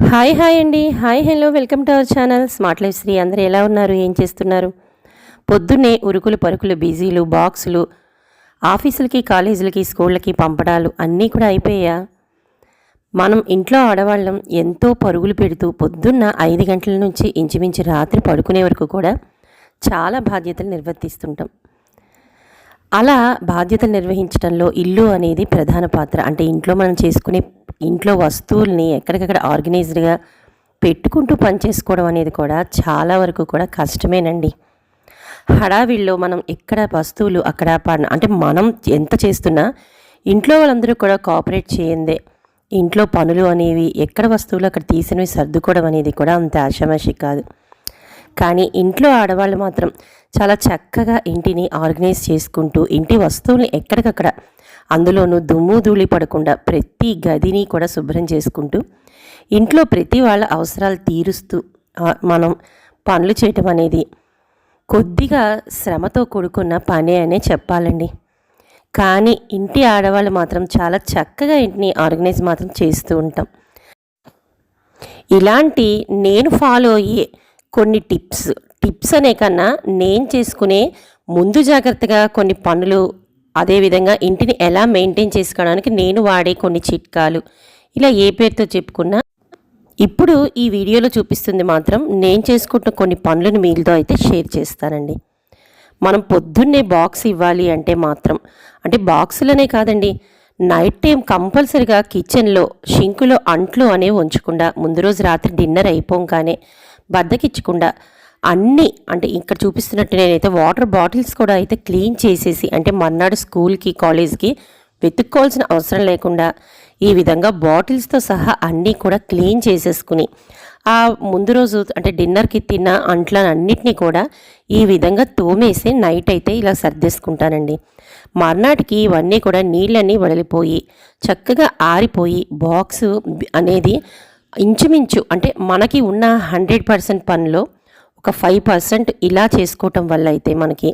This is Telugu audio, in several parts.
హాయ్ హాయ్ అండి. Hi hello welcome to our channel. Smart life Sri అందరూ ఎలా ఉన్నారు? ఏం చేస్తున్నారు? పొద్దున్నే ఉరుకులు పరుకులు బిజీలు బాక్సులు ఆఫీసులకి కాలేజీలకి స్కూళ్ళకి పంపడాలు అన్నీ కూడా అయిపోయా మనం ఇంట్లో ఆడవాళ్ళం ఎంతో పరుగులు పెడుతూ పొద్దున్న ఐదు గంటల నుంచి ఇంచుమించు రాత్రి పడుకునే వరకు కూడా చాలా బాధ్యతలు నిర్వర్తిస్తుంటాం. అలా బాధ్యతలు నిర్వహించడంలో ఇల్లు అనేది ప్రధాన పాత్ర. అంటే ఇంట్లో మనం చేసుకునే ఇంట్లో వస్తువుల్ని ఎక్కడికక్కడ ఆర్గనైజ్డ్గా పెట్టుకుంటూ పనిచేసుకోవడం అనేది కూడా చాలా వరకు కూడా కష్టమేనండి. హడావిడిలో మనం ఎక్కడ వస్తువులు అక్కడ ప- అంటే మనం ఎంత చేస్తున్నా ఇంట్లో వాళ్ళందరూ కూడా కోఆపరేట్ చేయందే. ఇంట్లో పనులు అనేవి ఎక్కడ వస్తువులు అక్కడ తీసినవి సర్దుకోవడం అనేది కూడా అంత ఆషామాషి కాదు. కానీ ఇంట్లో ఆడవాళ్ళు మాత్రం చాలా చక్కగా ఇంటిని ఆర్గనైజ్ చేసుకుంటూ ఇంటి వస్తువుల్ని ఎక్కడికక్కడ అందులోనూ దుమ్ము ధూళి పడకుండా ప్రతి గదిని కూడా శుభ్రం చేసుకుంటూ ఇంట్లో ప్రతి వాళ్ళ అవసరాలు తీరుస్తూ మనం పనులు చేయటం అనేది కొద్దిగా శ్రమతో కూడుకున్న పనే అనే చెప్పాలండి. కానీ ఇంటి ఆడవాళ్ళు మాత్రం చాలా చక్కగా ఇంటిని ఆర్గనైజ్ మాత్రం చేస్తూ ఉంటాం. ఇలాంటి నేను ఫాలో అయ్యే కొన్ని టిప్స్ టిప్స్ అనే కన్నా నేను చేసుకునే ముందు జాగ్రత్తగా కొన్ని పనులు అదేవిధంగా ఇంటిని ఎలా మెయింటైన్ చేసుకోవడానికి నేను వాడే కొన్ని చిట్కాలు. ఇలా ఏ పేరుతో చెప్పుకున్నా ఇప్పుడు ఈ వీడియోలో చూపిస్తుంది మాత్రం నేను చేసుకుంటున్న కొన్ని పనులను మీతో అయితే షేర్ చేస్తానండి. మనం పొద్దున్నే బాక్స్ ఇవ్వాలి అంటే మాత్రం అంటే బాక్సులనే కాదండి నైట్ టైం కంపల్సరిగా కిచెన్లో షింకులో అంట్లు అనేవి ఉంచకుండా ముందు రోజు రాత్రి డిన్నర్ అయిపోగానే బద్దకిచ్చకుండా అన్నీ అంటే ఇక్కడ చూపిస్తున్నట్టు నేనైతే వాటర్ బాటిల్స్ కూడా అయితే క్లీన్ చేసేసి అంటే మర్నాడు స్కూల్కి కాలేజ్కి వెతుక్కోవాల్సిన అవసరం లేకుండా ఈ విధంగా బాటిల్స్తో సహా అన్నీ కూడా క్లీన్ చేసేసుకుని ఆ ముందు రోజు అంటే డిన్నర్కి తిన్న అంట్లన్నింటినీ కూడా ఈ విధంగా తోమేసి నైట్ అయితే ఇలా సర్దేసుకుంటానండి. మర్నాటికి ఇవన్నీ కూడా నీళ్ళన్నీ వడిలిపోయి చక్కగా ఆరిపోయి బాక్స్ అనేది ఇంచుమించు అంటే మనకి ఉన్న హండ్రెడ్ పర్సెంట్ పనిలో ఒక ఫైవ్ పర్సెంట్ ఇలా చేసుకోవటం వల్ల అయితే మనకి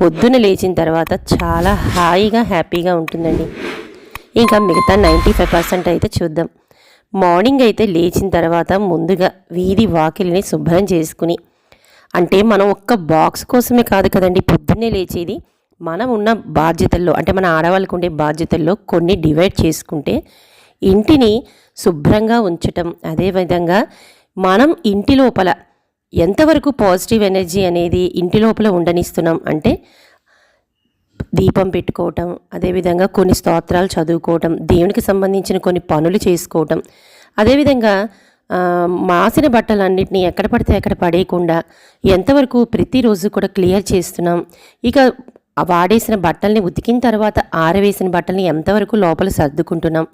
పొద్దున లేచిన తర్వాత చాలా హాయిగా హ్యాపీగా ఉంటుందండి. ఇంకా మిగతా నైంటీ ఫైవ్ పర్సెంట్ అయితే చూద్దాం. మార్నింగ్ అయితే లేచిన తర్వాత ముందుగా వీధి వాకిలిని శుభ్రం చేసుకుని అంటే మనం ఒక్క బాక్స్ కోసమే కాదు కదండి పొద్దున్నే లేచేది మనం ఉన్న బాధ్యతల్లో అంటే మన ఆడవాళ్ళకు ఉండే బాధ్యతల్లో కొన్ని డివైడ్ చేసుకుంటే ఇంటిని శుభ్రంగా ఉంచటం అదేవిధంగా మనం ఇంటి లోపల ఎంతవరకు పాజిటివ్ ఎనర్జీ అనేది ఇంటి లోపల ఉండనిస్తున్నాం అంటే దీపం పెట్టుకోవటం అదేవిధంగా కొన్ని స్తోత్రాలు చదువుకోవటం దేవునికి సంబంధించిన కొన్ని పనులు చేసుకోవటం. అదేవిధంగా మాసిన బట్టలన్నింటినీ ఎక్కడ పడితే అక్కడ పడేయకుండా ఎంతవరకు ప్రతిరోజు కూడా క్లియర్ చేస్తున్నాం. ఇక వాడేసిన బట్టల్ని ఉతికిన తర్వాత ఆరవేసిన బట్టల్ని ఎంతవరకు లోపల సర్దుకుంటున్నాం.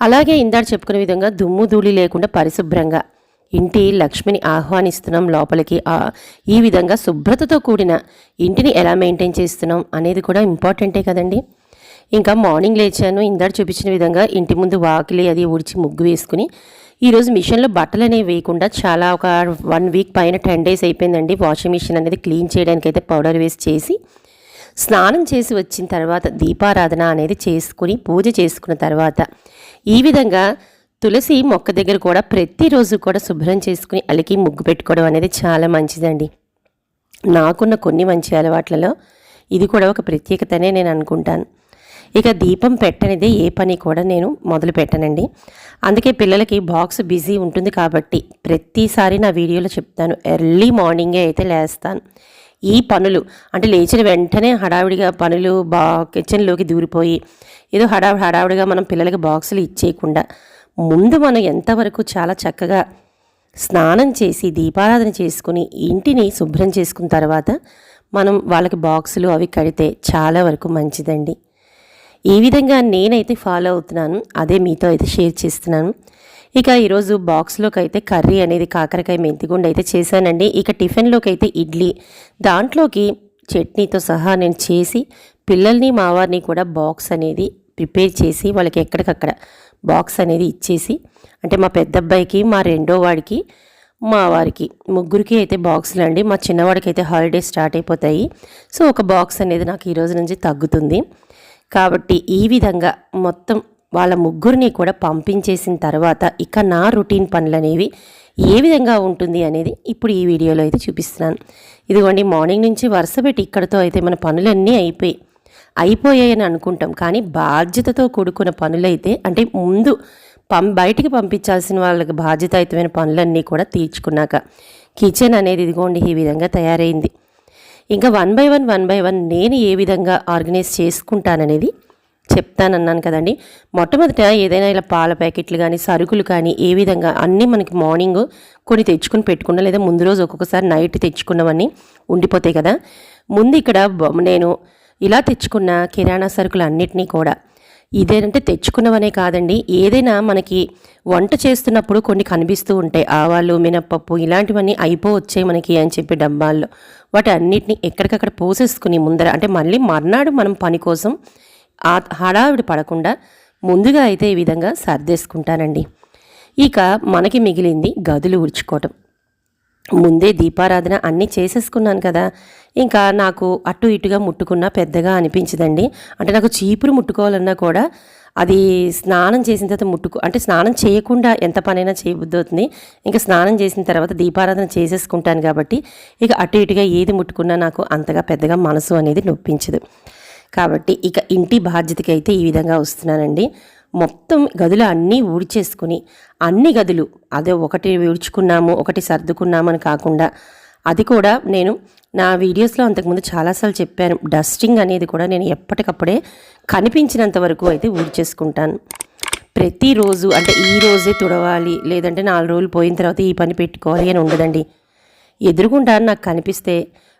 అలాగే ఇందాక చెప్పుకునే విధంగా దుమ్ము ధూళి లేకుండా పరిశుభ్రంగా ఇంటి లక్ష్మిని ఆహ్వానిస్తున్నాం లోపలికి. ఆ ఈ విధంగా శుభ్రతతో కూడిన ఇంటిని ఎలా మెయింటైన్ చేస్తున్నాం అనేది కూడా ఇంపార్టెంటే కదండి. ఇంకా మార్నింగ్ లేచాను. ఇందాక చూపించిన విధంగా ఇంటి ముందు వాకిలి అది ఊడ్చి ముగ్గు వేసుకుని ఈరోజు మిషన్లో బట్టలు అనేవి వేయకుండా చాలా ఒక వన్ వీక్ పైన టెన్ డేస్ అయిపోయిందండి. వాషింగ్ మిషన్ అనేది క్లీన్ చేయడానికి అయితే పౌడర్ వేసి చేసి స్నానం చేసి వచ్చిన తర్వాత దీపారాధన అనేది చేసుకుని పూజ చేసుకున్న తర్వాత ఈ విధంగా తులసి మొక్క దగ్గర కూడా ప్రతిరోజు కూడా శుభ్రం చేసుకుని అలికి ముగ్గు పెట్టుకోవడం అనేది చాలా మంచిదండి. నాకున్న కొన్ని మంచి అలవాట్లలో ఇది కూడా ఒక ప్రత్యేకతనే నేను అనుకుంటాను. ఇక దీపం పెట్టనిదే ఏ పని కూడా నేను మొదలు పెట్టనండి. అందుకే పిల్లలకి బాక్స్ బిజీ ఉంటుంది కాబట్టి ప్రతిసారి నా వీడియోలో చెప్తాను. ఎర్లీ మార్నింగే అయితే లేస్తాను. ఈ పనులు అంటే లేచిన వెంటనే హడావిడిగా పనులు బా కిచెన్లోకి దూరిపోయి ఏదో హడా హడావిడిగా మనం పిల్లలకి బాక్సులు ఇచ్చేయకుండా ముందు మనం ఎంతవరకు చాలా చక్కగా స్నానం చేసి దీపారాధన చేసుకుని ఇంటిని శుభ్రం చేసుకున్న తర్వాత మనం వాళ్ళకి బాక్సులు అవి కడితే చాలా వరకు మంచిదండి. ఈ విధంగా నేనైతే ఫాలో అవుతున్నాను. అదే మీతో అయితే షేర్ చేస్తున్నాను. ఇక ఈరోజు బాక్స్లోకి అయితే కర్రీ అనేది కాకరకాయ మెంతిగుండు అయితే చేశానండి. ఇక టిఫిన్లోకి అయితే ఇడ్లీ. దాంట్లోకి చట్నీతో సహా నేను చేసి పిల్లల్ని మా వారిని కూడా బాక్స్ అనేది ప్రిపేర్ చేసి వాళ్ళకి ఎక్కడికక్కడ బాక్స్ అనేది ఇచ్చేసి అంటే మా పెద్ద అబ్బాయికి మా రెండో వాడికి మా వారికి ముగ్గురికి అయితే బాక్సులు అండి. మా చిన్నవాడికి అయితే హాలిడేస్ స్టార్ట్ అయిపోతాయి. సో ఒక బాక్స్ అనేది నాకు ఈరోజు నుంచి తగ్గుతుంది. కాబట్టి ఈ విధంగా మొత్తం వాళ్ళ ముగ్గురిని కూడా పంపించేసిన తర్వాత ఇక నా రొటీన్ పనులు అనేవి ఏ విధంగా ఉంటుంది అనేది ఇప్పుడు ఈ వీడియోలో అయితే చూపిస్తున్నాను. ఇదిగోండి మార్నింగ్ నుంచి వరుస పెట్టి ఇక్కడితో అయితే మన పనులన్నీ అయిపోయి అయిపోయాయని అనుకుంటాం. కానీ బాధ్యతతో కూడుకున్న పనులైతే అంటే ముందు పం బయటికి పంపించాల్సిన వాళ్ళకి బాధ్యతాయుతమైన పనులన్నీ కూడా తీర్చుకున్నాక కిచెన్ అనేది ఇదిగోండి ఈ విధంగా తయారైంది. ఇంకా one by one one by one నేను ఏ విధంగా ఆర్గనైజ్ చేసుకుంటాననేది చెప్తానన్నాను కదండి. మొట్టమొదట ఏదైనా ఇలా పాల ప్యాకెట్లు కానీ సరుకులు కానీ ఏ విధంగా అన్నీ మనకి మార్నింగ్ కొన్ని తెచ్చుకుని పెట్టుకున్నా లేదా ముందు రోజు ఒక్కొక్కసారి నైట్ తెచ్చుకున్నవన్నీ ఉండిపోతాయి కదా. ముందు ఇక్కడ బొ- నేను ఇలా తెచ్చుకున్న కిరాణా సరుకులన్నిటినీ కూడా. ఇదేనంటే తెచ్చుకున్నవనే కాదండి. ఏదైనా మనకి వంట చేస్తున్నప్పుడు కొన్ని కనిపిస్తూ ఉంటాయి. ఆవాలు మినప్పప్పు ఇలాంటివన్నీ అయిపోవచ్చాయి మనకి అని చెప్పి డబ్బాల్లో. వాటి అన్నిటిని ఎక్కడికక్కడ పోసేసుకుని ముందర అంటే మళ్ళీ మర్నాడు మనం పని కోసం ఆ హడావిడి పడకుండా ముందుగా అయితే ఈ విధంగా సర్దేసుకుంటానండి. ఇక మనకి మిగిలింది గదులు ఉడుచుకోవటం ముందే దీపారాధన అన్నీ చేసేసుకున్నాను కదా. ఇంకా నాకు అటు ఇటుగా ముట్టుకున్నా పెద్దగా అనిపించదండి. అంటే నాకు చీపురు ముట్టుకోవాలన్నా కూడా అది స్నానం చేసిన తర్వాత ముట్టుకు అంటే స్నానం చేయకుండా ఎంత పనైనా చేయబుద్ధి అవుతుంది ఇంకా స్నానం చేసిన తర్వాత దీపారాధన చేసేసుకుంటాను కాబట్టి ఇక అటు ఇటుగా ఏది ముట్టుకున్నా నాకు అంతగా పెద్దగా మనసు అనేది నొప్పించదు. కాబట్టి ఇక ఇంటి బాధ్యతకి అయితే ఈ విధంగా వస్తున్నానండి. మొత్తం గదులు అన్నీ ఊడ్చేసుకుని అన్ని గదులు అదే ఒకటి ఊడ్చుకున్నాము ఒకటి సర్దుకున్నామని కాకుండా అది కూడా నేను నా వీడియోస్లో అంతకుముందు చాలాసార్లు చెప్పాను. డస్టింగ్ అనేది కూడా నేను ఎప్పటికప్పుడే కనిపించినంత వరకు అయితే ఊడ్చేసుకుంటాను ప్రతిరోజు అంటే ఈ రోజే తుడవాలి లేదంటే నాలుగు రోజులు పోయిన తర్వాత ఈ పని పెట్టుకోవాలి అని ఉండదండి. ఎదురుగుండా నాకు కనిపిస్తే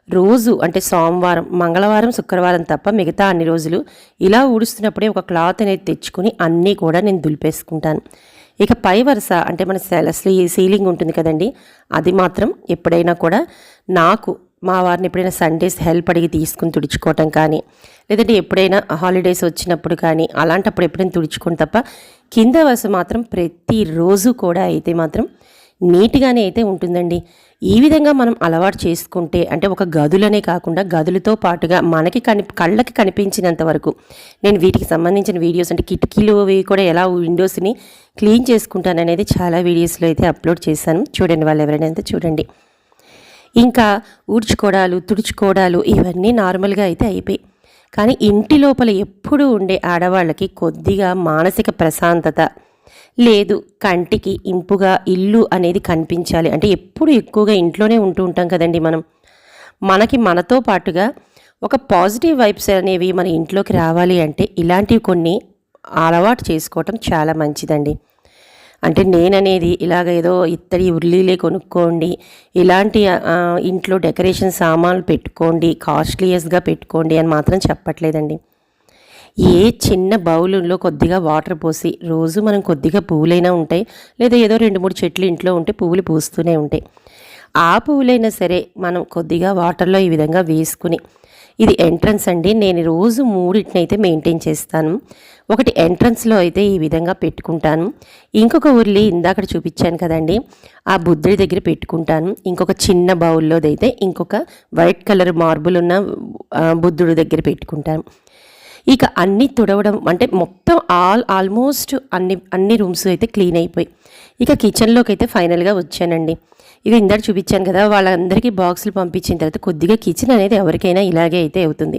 రోజు అంటే సోమవారం మంగళవారం శుక్రవారం తప్ప మిగతా అన్ని రోజులు ఇలా ఊడుస్తున్నప్పుడే ఒక క్లాత్ అనేది తెచ్చుకొని అన్నీ కూడా నేను దులిపేసుకుంటాను. ఇక పై వరుస అంటే మన సెల స్లీ- సీలింగ్ ఉంటుంది కదండి. అది మాత్రం ఎప్పుడైనా కూడా నాకు మా వారిని ఎప్పుడైనా సండేస్ హెల్ప్ అడిగి తీసుకుని తుడుచుకోవటం కానీ లేదంటే ఎప్పుడైనా హాలిడేస్ వచ్చినప్పుడు కానీ అలాంటప్పుడు ఎప్పుడైనా తుడుచుకుని తప్ప కింద వరుస మాత్రం ప్రతిరోజు కూడా అయితే మాత్రం నీట్గానే అయితే ఉంటుందండి. ఈ విధంగా మనం అలవాటు చేసుకుంటే అంటే ఒక గదులనే కాకుండా గదులతో పాటుగా మనకి కని కళ్ళకి కనిపించినంత వరకు నేను వీటికి సంబంధించిన వీడియోస్ అంటే కిటికీలు అవి కూడా ఎలా విండోస్ని క్లీన్ చేసుకుంటాను అనేది చాలా వీడియోస్లో అయితే అప్లోడ్ చేశాను. చూడండి వాళ్ళు ఎవరైనా అయితే చూడండి. ఇంకా ఊడ్చుకోవడాలు తుడుచుకోవడాలు ఇవన్నీ నార్మల్గా అయితే అయిపోయి కానీ ఇంటి లోపల ఎప్పుడూ ఉండే ఆడవాళ్ళకి కొద్దిగా మానసిక ప్రశాంతత లేదు కంటికి ఇంపుగా ఇల్లు అనేది కనిపించాలి. అంటే ఎప్పుడు ఎక్కువగా ఇంట్లోనే ఉంటూ ఉంటాం కదండి మనం. మనకి మనతో పాటుగా ఒక పాజిటివ్ వైబ్స్ అనేవి మన ఇంట్లోకి రావాలి అంటే ఇలాంటివి కొన్ని అలవాటు చేసుకోవటం చాలా మంచిదండి. అంటే నేననేది ఇలాగ ఏదో ఇత్తడి ఉర్లీలే కొనుక్కోండి ఇలాంటి ఇంట్లో డెకరేషన్ సామాన్లు పెట్టుకోండి కాస్ట్లీయస్గా పెట్టుకోండి అని మాత్రం చెప్పట్లేదండి. ఏ చిన్న బౌలులో కొద్దిగా వాటర్ పోసి రోజు మనం కొద్దిగా పువ్వులైనా ఉంటాయి లేదా ఏదో రెండు మూడు చెట్లు ఇంట్లో ఉంటే పువ్వులు పూస్తూనే ఉంటాయి. ఆ పువ్వులైనా సరే మనం కొద్దిగా వాటర్లో ఈ విధంగా వేసుకుని ఇది ఎంట్రన్స్ అండి. నేను రోజు మూడింటిని అయితే మెయింటైన్ చేస్తాను. ఒకటి ఎంట్రన్స్లో అయితే ఈ విధంగా పెట్టుకుంటాను. ఇంకొక ఉర్లి ఇందాక చూపించాను కదండి ఆ బుద్ధుడి దగ్గర పెట్టుకుంటాను. ఇంకొక చిన్న బౌల్లోదైతే ఇంకొక వైట్ కలర్ మార్బుల్ ఉన్న బుద్ధుడి దగ్గర పెట్టుకుంటాను. ఇక అన్నీ తుడవడం అంటే మొత్తం ఆల్ ఆల్మోస్ట్ అన్ని అన్ని రూమ్స్ అయితే క్లీన్ అయిపోయి. ఇక కిచెన్లోకి అయితే ఫైనల్గా వచ్చానండి. ఇక ఇందాక చూపించాను కదా వాళ్ళందరికీ బాక్సులు పంపించిన తర్వాత కొద్దిగా కిచెన్ అనేది ఎవరికైనా ఇలాగే అయితే అవుతుంది.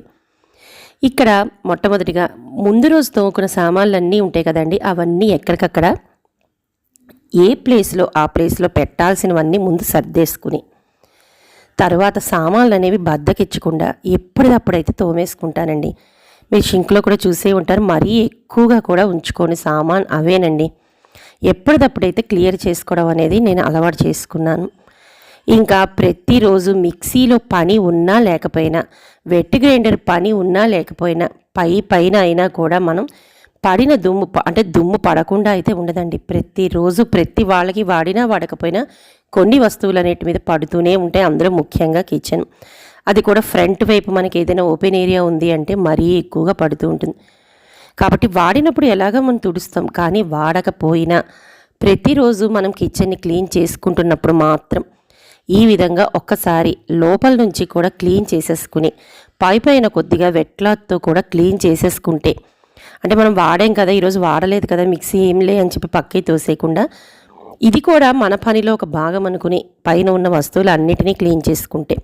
ఇక్కడ మొట్టమొదటిగా ముందు రోజు తోముకున్న సామాన్లు అన్నీ ఉంటాయి కదండి అవన్నీ ఎక్కడికక్కడ? ఏ ప్లేస్లో ఆ ప్లేస్లో పెట్టాల్సినవన్నీ ముందు సర్దేసుకుని. తర్వాత సామాన్లు అనేవి బద్దకిచ్చకుండా ఎప్పటిదప్పుడైతే తోమేసుకుంటానండి. మీరు షింక్లో కూడా చూసే ఉంటారు. మరీ ఎక్కువగా కూడా ఉంచుకొని సామాన్ అవేనండి. ఎప్పటిదప్పుడైతే క్లియర్ చేసుకోవడం అనేది నేను అలవాటు చేసుకున్నాను. ఇంకా ప్రతిరోజు మిక్సీలో పని ఉన్నా లేకపోయినా వెట్ గ్రైండర్ పని ఉన్నా లేకపోయినా పై పైన అయినా కూడా మనం పడిన దుమ్ము ప- అంటే దుమ్ము పడకుండా అయితే ఉండదండి. ప్రతిరోజు ప్రతి వాళ్ళకి వాడినా వాడకపోయినా కొన్ని వస్తువులు అనేటి మీద పడుతూనే ఉంటాయి. అందులో ముఖ్యంగా కిచెన్. అది కూడా ఫ్రంట్ వైపు మనకి ఏదైనా ఓపెన్ ఏరియా ఉంది అంటే మరీ ఎక్కువగా పడుతూ ఉంటుంది. కాబట్టి వాడినప్పుడు ఎలాగో మనం తుడుస్తాం కానీ వాడకపోయినా ప్రతిరోజు మనం కిచెన్ని క్లీన్ చేసుకుంటున్నప్పుడు మాత్రం ఈ విధంగా ఒక్కసారి లోపల నుంచి కూడా క్లీన్ చేసేసుకుని పై పైన కొద్దిగా వెట్లాతో కూడా క్లీన్ చేసేసుకుంటే అంటే మనం వాడాం కదా ఈరోజు వాడలేదు కదా మిక్సీ ఏంలే అని చెప్పి పక్కకి తోసేయకుండా ఇది కూడా మన పనిలో ఒక భాగం అనుకుని పైన ఉన్న వస్తువులు అన్నిటినీ క్లీన్ చేసుకుంటే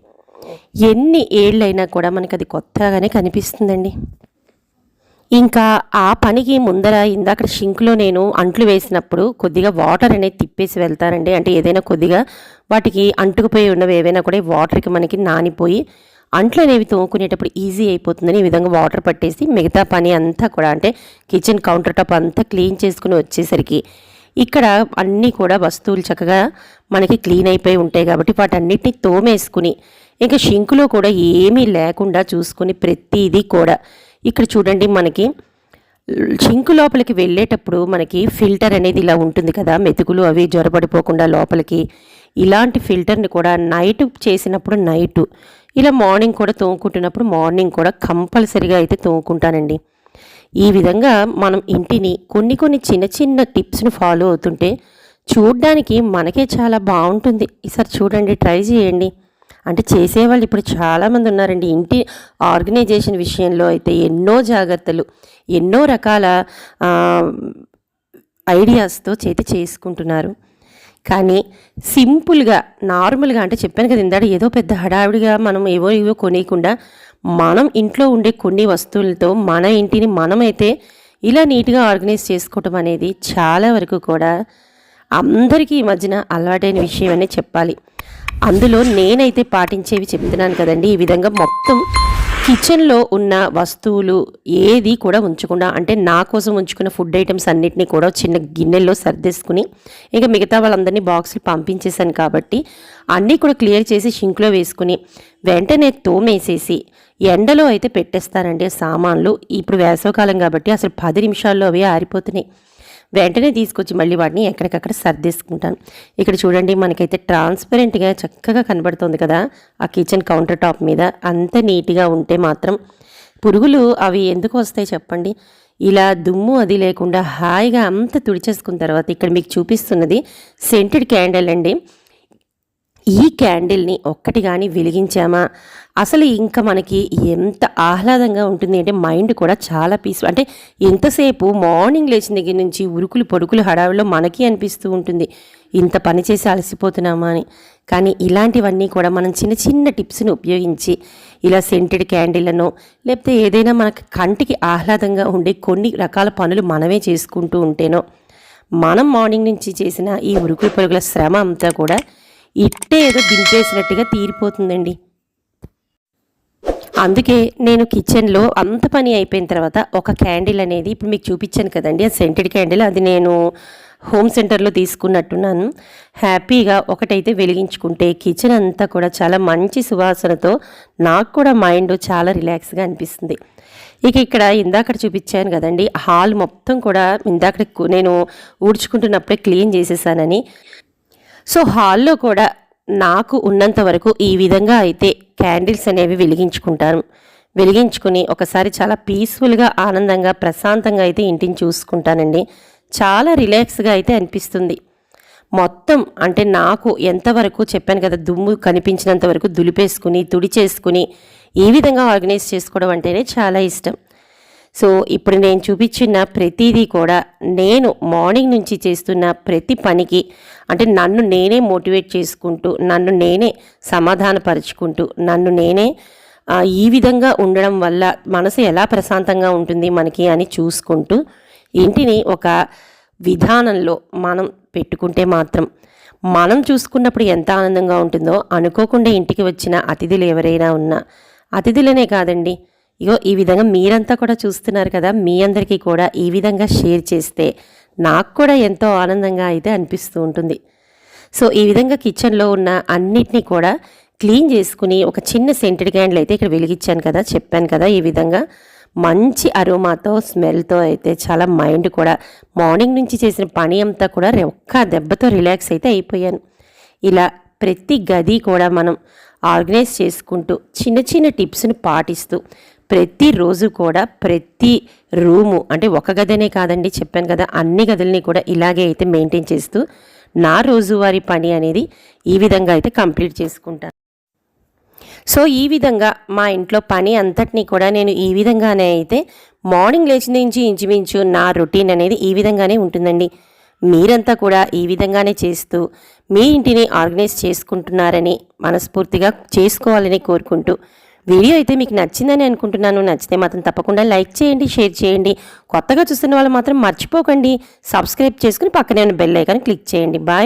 ఎన్ని ఏళ్ళైనా కూడా మనకి అది కొత్తగానే కనిపిస్తుందండి. ఇంకా ఆ పనికి ముందర ఇందాక షింక్లో నేను అంట్లు వేసినప్పుడు కొద్దిగా వాటర్ అనేది తిప్పేసి వెళ్తానండి. అంటే ఏదైనా కొద్దిగా వాటికి అంటుకుపోయి ఉన్నవి ఏవైనా కూడా వాటర్కి మనకి నానిపోయి అంట్లు అనేవి తోముకునేటప్పుడు ఈజీ అయిపోతుందని ఈ విధంగా వాటర్ పట్టేసి మిగతా పని అంతా కూడా అంటే కిచెన్ కౌంటర్ టాప్ అంతా క్లీన్ చేసుకుని వచ్చేసరికి ఇక్కడ అన్నీ కూడా వస్తువులు చక్కగా మనకి క్లీన్ అయిపోయి ఉంటాయి కాబట్టి వాటన్నిటిని తోమేసుకుని ఇంకా షింకులో కూడా ఏమీ లేకుండా చూసుకుని ప్రతిదీ కూడా. ఇక్కడ చూడండి మనకి షింకు లోపలికి వెళ్ళేటప్పుడు మనకి ఫిల్టర్ అనేది ఇలా ఉంటుంది కదా మెతుకులు అవి జ్వరపడిపోకుండా లోపలికి. ఇలాంటి ఫిల్టర్ని కూడా నైట్ చేసినప్పుడు నైటు ఇలా మార్నింగ్ కూడా తోముకుంటున్నప్పుడు మార్నింగ్ కూడా కంపల్సరిగా అయితే తోముకుంటానండి. ఈ విధంగా మనం ఇంటిని కొన్ని కొన్ని చిన్న చిన్న టిప్స్ని ఫాలో అవుతుంటే చూడ్డానికి మనకే చాలా బాగుంటుంది. ఈసారి చూడండి ట్రై చేయండి. అంటే చేసేవాళ్ళు ఇప్పుడు చాలామంది ఉన్నారండి. ఇంటి ఆర్గనైజేషన్ విషయంలో అయితే ఎన్నో జాగ్రత్తలు ఎన్నో రకాల ఐడియాస్తో చేతి చేసుకుంటున్నారు. కానీ సింపుల్గా నార్మల్గా అంటే చెప్పాను కదా ఇందాక ఏదో పెద్ద హడావిడిగా మనం ఏవో ఏవో కొనేయకుండా మనం ఇంట్లో ఉండే కొన్ని వస్తువులతో మన ఇంటిని మనమైతే ఇలా నీట్గా ఆర్గనైజ్ చేసుకోవటం అనేది చాలా వరకు కూడా అందరికీ ఈ మధ్యన అలవాటైన విషయం అనే చెప్పాలి. అందులో నేనైతే పాటించేవి చెప్తున్నాను కదండి. ఈ విధంగా మొత్తం కిచెన్లో ఉన్న వస్తువులు ఏది కూడా ఉంచకుండా అంటే నా కోసం ఉంచుకున్న ఫుడ్ ఐటమ్స్ అన్నిటినీ కూడా చిన్న గిన్నెల్లో సర్దేసుకుని ఇంకా మిగతా వాళ్ళందరినీ బాక్సులు పంపించేశాను కాబట్టి అన్నీ కూడా క్లియర్ చేసి షింక్లో వేసుకుని వెంటనే తోమేసేసి ఎండలో అయితే పెట్టేస్తానండి సామాన్లు. ఇప్పుడు వేసవకాలం కాబట్టి అసలు పది నిమిషాల్లో అవి ఆరిపోతున్నాయి. వెంటనే తీసుకొచ్చి మళ్ళీ వాటిని ఎక్కడికక్కడ సర్దేసుకుంటాను. ఇక్కడ చూడండి మనకైతే ట్రాన్స్పరెంట్గా చక్కగా కనబడుతుంది కదా ఆ కిచెన్ కౌంటర్ టాప్ మీద. అంత నీట్గా ఉంటే మాత్రం పురుగులు అవి ఎందుకు వస్తాయి చెప్పండి? ఇలా దుమ్ము అది లేకుండా హాయిగా అంత తుడిచేసుకున్న తర్వాత ఇక్కడ మీకు చూపిస్తున్నది సెంటెడ్ క్యాండిల్ అండి. ఈ క్యాండిల్ని ఒక్కటి కానీ వెలిగించామా? అసలు ఇంకా మనకి ఎంత ఆహ్లాదంగా ఉంటుంది అంటే మైండ్ కూడా చాలా పీస్ఫుల్. అంటే ఎంతసేపు మార్నింగ్ లేచిన దగ్గర నుంచి ఉరుకులు పొడుకులు హడావిలో మనకి అనిపిస్తూ ఉంటుంది. ఇంత పని చేసి అలసిపోతున్నామా అని. కానీ ఇలాంటివన్నీ కూడా మనం చిన్న చిన్న టిప్స్ని ఉపయోగించి ఇలా సెంటెడ్ క్యాండిల్లను లేకపోతే ఏదైనా మనకి కంటికి ఆహ్లాదంగా ఉండే కొన్ని రకాల పనులు మనమే చేసుకుంటూ ఉంటేనో మనం మార్నింగ్ నుంచి చేసిన ఈ ఉరుకులు పరుగుల శ్రమ అంతా కూడా ఇట్టే ఏదో దింపేసినట్టుగా తీరిపోతుందండి. అందుకే నేను కిచెన్లో అంత పని అయిపోయిన తర్వాత ఒక క్యాండిల్ అనేది ఇప్పుడు మీకు చూపించాను కదండి ఆ సెంటెడ్ క్యాండిల్. అది నేను హోమ్ సెంటర్లో తీసుకున్నట్టున్నాను. హ్యాపీగా ఒకటైతే వెలిగించుకుంటే కిచెన్ అంతా కూడా చాలా మంచి సువాసనతో నాకు కూడా మైండ్ చాలా రిలాక్స్గా అనిపిస్తుంది. ఇక ఇక్కడ ఇందాక చూపించాను కదండి హాల్ మొత్తం కూడా ఇందాక నేను ఊడ్చుకుంటున్నప్పుడే క్లీన్ చేసేసానని. సో హాల్లో కూడా నాకు ఉన్నంత వరకు ఈ విధంగా అయితే క్యాండిల్స్ అనేవి వెలిగించుకుంటాను వెలిగించుకుని ఒకసారి చాలా పీస్ఫుల్గా ఆనందంగా ప్రశాంతంగా అయితే ఇంటిని చూసుకుంటానండి. చాలా రిలాక్స్గా అయితే అనిపిస్తుంది. మొత్తం అంటే నాకు ఎంతవరకు చెప్పాను కదా దుమ్ము కనిపించినంత వరకు దులిపేసుకుని తుడిచేసుకుని ఈ విధంగా ఆర్గనైజ్ చేసుకోవడం అంటేనే చాలా ఇష్టం. సో ఇప్పుడు నేను చూపించిన ప్రతిదీ కూడా నేను మార్నింగ్ నుంచి చేస్తున్న ప్రతి పనికి అంటే నన్ను నేనే మోటివేట్ చేసుకుంటూ నన్ను నేనే సమాధానపరుచుకుంటూ నన్ను నేనే ఈ విధంగా ఉండడం వల్ల మనసు ఎలా ప్రశాంతంగా ఉంటుంది మనకి అని చూసుకుంటూ ఇంటిని ఒక విధానంలో మనం పెట్టుకుంటే మాత్రం మనం చూసుకున్నప్పుడు ఎంత ఆనందంగా ఉంటుందో అనుకోకుండా ఇంటికి వచ్చిన అతిథులు ఎవరైనా ఉన్నా అతిథులనే కాదండి ఇగో ఈ విధంగా మీరంతా కూడా చూస్తున్నారు కదా మీ అందరికీ కూడా ఈ విధంగా షేర్ చేస్తే నాకు కూడా ఎంతో ఆనందంగా అయితే అనిపిస్తూ ఉంటుంది. సో ఈ విధంగా కిచెన్లో ఉన్న అన్నిటినీ కూడా క్లీన్ చేసుకుని ఒక చిన్న సెంటెడ్ క్యాండిల్ అయితే ఇక్కడ వెలిగించాను కదా చెప్పాను కదా ఈ విధంగా. మంచి అరోమాతో స్మెల్తో అయితే చాలా మైండ్ కూడా మార్నింగ్ నుంచి చేసిన పని అంతా కూడా ఒక్క దెబ్బతో రిలాక్స్ అయితే అయిపోయాను. ఇలా ప్రతి గది కూడా మనం ఆర్గనైజ్ చేసుకుంటూ చిన్న చిన్న టిప్స్ని పాటిస్తూ ప్రతిరోజు కూడా ప్రతి రూము అంటే ఒక గదనే కాదండి చెప్పాను కదా అన్ని గదుల్ని కూడా ఇలాగే అయితే మెయింటైన్ చేస్తూ నా రోజువారీ పని అనేది ఈ విధంగా అయితే కంప్లీట్ చేసుకుంటాను. సో ఈ విధంగా మా ఇంట్లో పని అంతటినీ కూడా నేను ఈ విధంగానే అయితే మార్నింగ్ లేచిన నుంచి ఇంచుమించు నా రొటీన్ అనేది ఈ విధంగానే ఉంటుందండి. మీరంతా కూడా ఈ విధంగానే చేస్తూ మీ ఇంటిని ఆర్గనైజ్ చేసుకుంటున్నారని మనస్ఫూర్తిగా చేసుకోవాలని కోరుకుంటూ వీడియో అయితే మీకు నచ్చిందని అనుకుంటున్నాను. నచ్చితే మాత్రం తప్పకుండా లైక్ చేయండి షేర్ చేయండి. కొత్తగా చూస్తున్న వాళ్ళు మాత్రం మర్చిపోకండి. సబ్స్క్రైబ్ చేసుకుని పక్కనే ఉన్న బెల్ ఐకాన్ క్లిక్ చేయండి. బాయ్.